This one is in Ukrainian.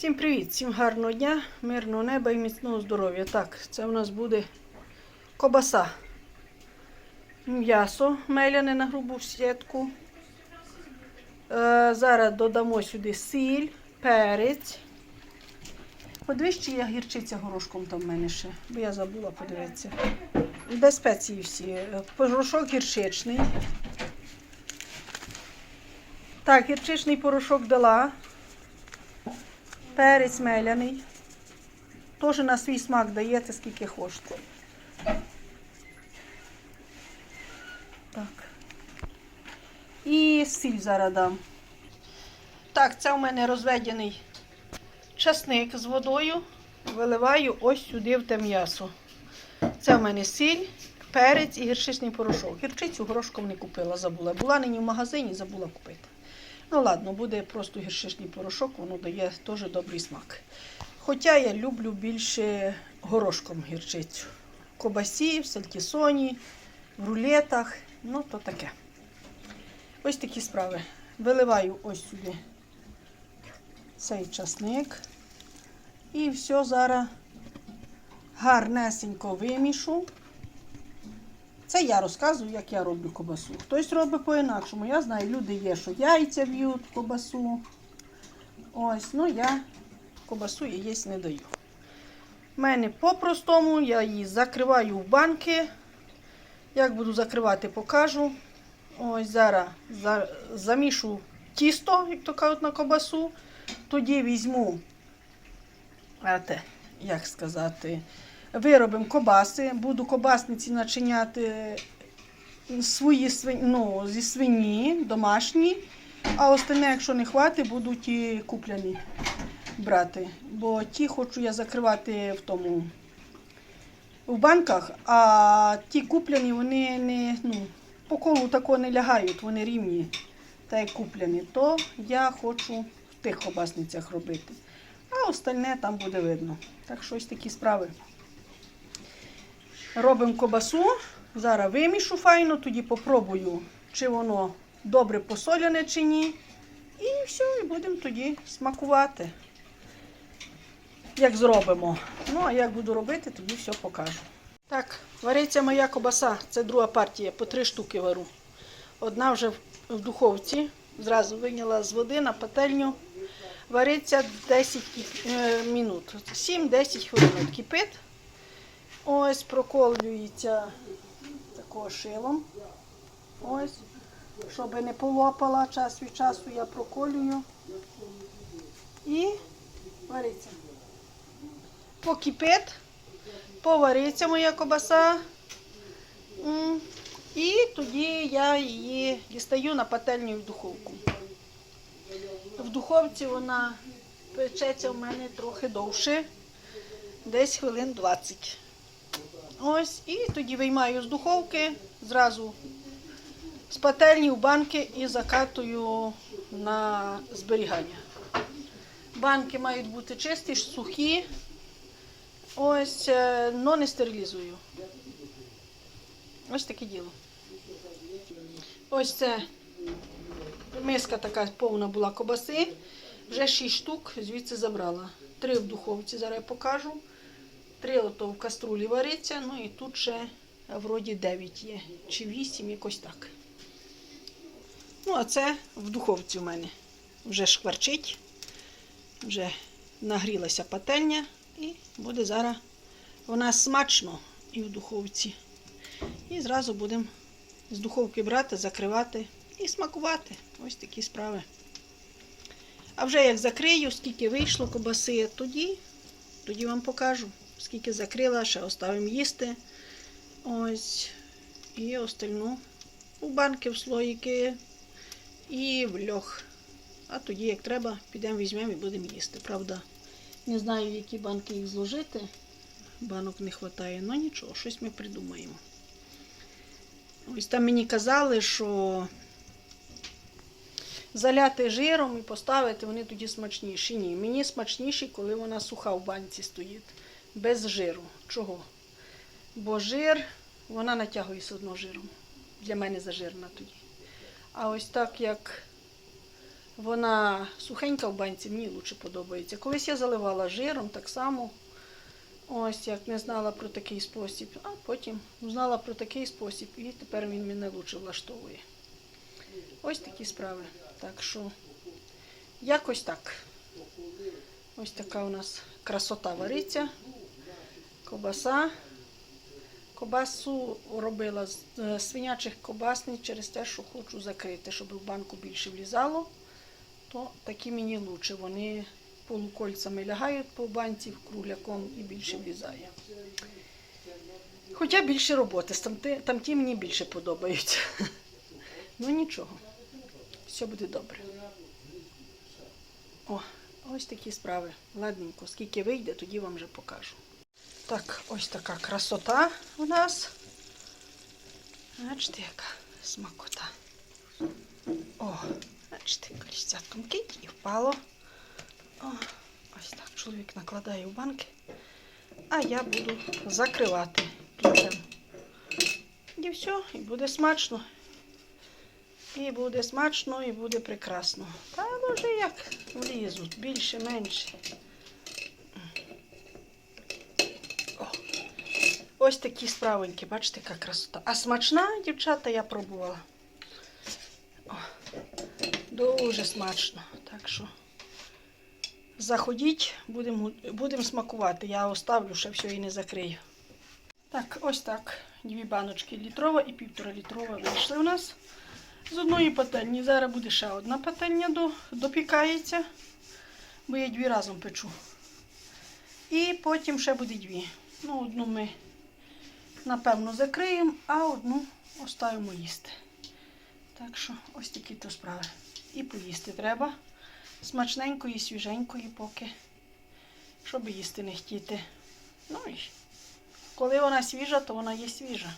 Всім привіт, всім гарного дня, мирного неба і міцного здоров'я. Так, це у нас буде кобаса. М'ясо меляне на грубу сітку. Е, зараз додамо сюди сіль, перець. Подивись, чи є гірчиця горошком там в мене ще, бо я забула подивитися. Де спеції всі. Порошок гірчичний. Так, гірчичний порошок дала. Перець меляний. Теж на свій смак даєте, скільки хочете. Так. І сіль зараз дам. Так, це у мене розведений часник з водою. Виливаю ось сюди в те м'ясо. Це в мене сіль, перець і гірчичний порошок. Гірчицю горошком не купила, забула. Була нині в магазині, забула купити. Ну ладно, буде просто гірчичний порошок, воно дає теж добрий смак. Хоча я люблю більше горошком гірчицю. В кобасі, в сальтісоні, в рулетах. Ну, то таке. Ось такі справи. Виливаю ось сюди цей часник. І все зараз гарнесенько вимішу. Це я розказую, як я роблю кобасу. Хтось робить по-інакшому. Я знаю, люди є, що яйця б'ють кобасу. Ось, ну я кобасу їсть не даю. У мене по-простому, я її закриваю в банки. Як буду закривати, покажу. Ось зараз за, замішу тісто, як то кажуть, на кобасу. Тоді візьму, те, як сказати, виробимо кобаси. Буду кобасниці начиняти свої ну, зі свині, домашні. А остальне, якщо не хватить, буду ті купляні брати. Бо ті хочу я закривати в тому в банках, а ті купляні, вони не, ну, по колу такого не лягають, вони рівні, та як купляні. То я хочу в тих кобасницях робити. А остальне там буде видно. Так що ось такі справи. Робимо кобасу. Зараз вимішу файно, тоді попробую, чи воно добре посоляне чи ні. І все, і будемо тоді смакувати. Як зробимо. Ну, а як буду робити, тоді все покажу. Так, вариться моя кобаса. Це друга партія, по три штуки вару. Одна вже в- духовці. Зразу виняла з води на пательню. Вариться 10 кі- е, минут. 7-10 хвилин кипить. Ось проколюється такого шилом. Ось. Щоб не полопала час від часу, я проколюю. І вариться. Покипить, повариться моя кобаса. І тоді я її дістаю на пательню в духовку. В духовці вона печеться в мене трохи довше, десь хвилин 20. Ось, і тоді виймаю з духовки, зразу з пательні в банки і закатую на зберігання. Банки мають бути чисті, сухі. Ось, але не стерилізую. Ось таке діло. Ось це миска така повна була кобаси. Вже 6 штук звідси забрала. Три в духовці, зараз я покажу. Три ото в каструлі вариться, ну і тут ще вроді 9 є. Чи 8, якось так. Ну, а це в духовці у мене вже шкварчить, вже нагрілася пательня і буде зараз нас смачно і в духовці. І зразу будемо з духовки брати, закривати і смакувати. Ось такі справи. А вже як закрию, скільки вийшло кобаси, тоді, тоді вам покажу. Скільки закрила, ще оставимо їсти. Ось. І остальну у банки, в слоїки і в льох. А тоді, як треба, підемо візьмемо і будемо їсти. Правда, не знаю, в які банки їх зложити. Банок не вистачає, але нічого, щось ми придумаємо. Ось там мені казали, що заляти жиром і поставити, вони тоді смачніші. Ні, мені смачніші, коли вона суха в банці стоїть, без жиру. Чого? Бо жир, вона натягує одно жиром. Для мене зажирна тоді. А ось так як Вона сухенька в банці, мені лучше подобається. Колись я заливала жиром так само. Ось як не знала про такий спосіб, а потім знала про такий спосіб, і тепер він мене лучше влаштовує. Ось такі справи. Так що якось так. Ось така у нас красота вариться. Кобаса. Кобасу робила з е, свинячих кобасниць через те, що хочу закрити, щоб в банку більше влізало, то такі мені лучше. Вони полукольцями лягають по банці кругляком і більше влізає. Хоча більше роботи, там ті мені більше подобаються. Ну нічого, все буде добре. О, ось такі справи. Ладненько, скільки вийде, тоді вам вже покажу. Так, ось така красота у нас. Бачите, яка смакота. О, бачите, колісця тонкі і впало. О, ось так чоловік накладає в банки. А я буду закривати ключем. І все, і буде смачно. І буде смачно, і буде прекрасно. Та ну вже як влізуть, більше, менше. О, ось такі справоньки, бачите, яка красота. А смачна, дівчата, я пробувала. О, дуже смачно. Так що заходіть, будемо будем смакувати. Я оставлю, ще все і не закрию. Так, ось так. Дві баночки літрова і півтора літрова вийшли у нас з одної пательні. Зараз буде ще одна пательня до, допікається, бо я дві разом печу. І потім ще буде дві. Ну, одну ми, напевно, закриємо, а одну оставимо їсти. Так що ось такі то справи. І поїсти треба. Смачненької, свіженької поки, щоб їсти не хотіти. Ну і коли вона свіжа, то вона є свіжа.